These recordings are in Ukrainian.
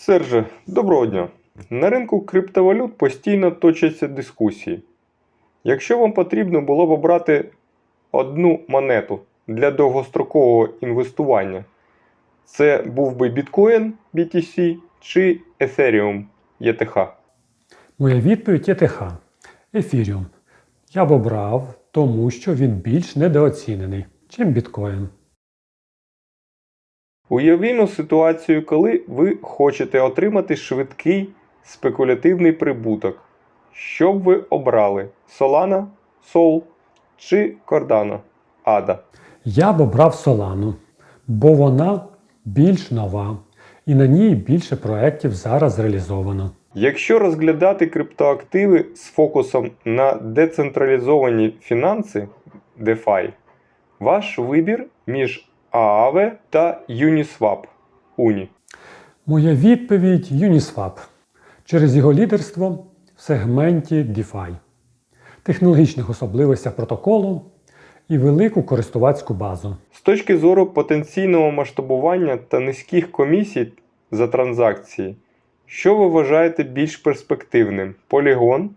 Серже, доброго дня. На ринку криптовалют постійно точаться дискусії. Якщо вам потрібно було б обрати одну монету для довгострокового інвестування, це був би біткоін BTC чи Ethereum ETH? Моя відповідь є ТХ. Ефіріум. Я б обрав, тому що він більш недооцінений, чим біткоін. Уявімо ситуацію, коли ви хочете отримати швидкий спекулятивний прибуток. Що б ви обрали? Solana, Sol чи Cardano? ADA? Я б обрав Солану, бо вона більш нова, і на ній більше проєктів зараз реалізовано. Якщо розглядати криптоактиви з фокусом на децентралізовані фінанси DeFi, ваш вибір між Aave та Uniswap UNI. Моя відповідь Uniswap через його лідерство в сегменті DeFi, технологічних особливостях протоколу і велику користувацьку базу. З точки зору потенційного масштабування та низьких комісій за транзакції, що ви вважаєте більш перспективним: Polygon,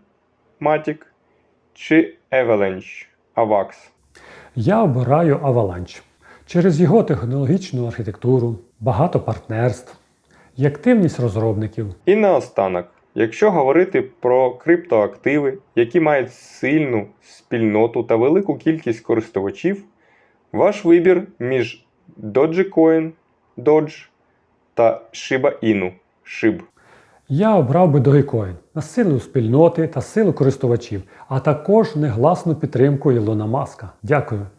Matic чи Avalanche AVAX? Я обираю Avalanche через його технологічну архітектуру, багато партнерств і активність розробників. І наостанок, якщо говорити про криптоактиви, які мають сильну спільноту та велику кількість користувачів, ваш вибір між Dogecoin Doge та Shiba Inu SHIB. Я обрав би Dogecoin на силу спільноти та силу користувачів, а також негласну підтримку Ілона Маска. Дякую.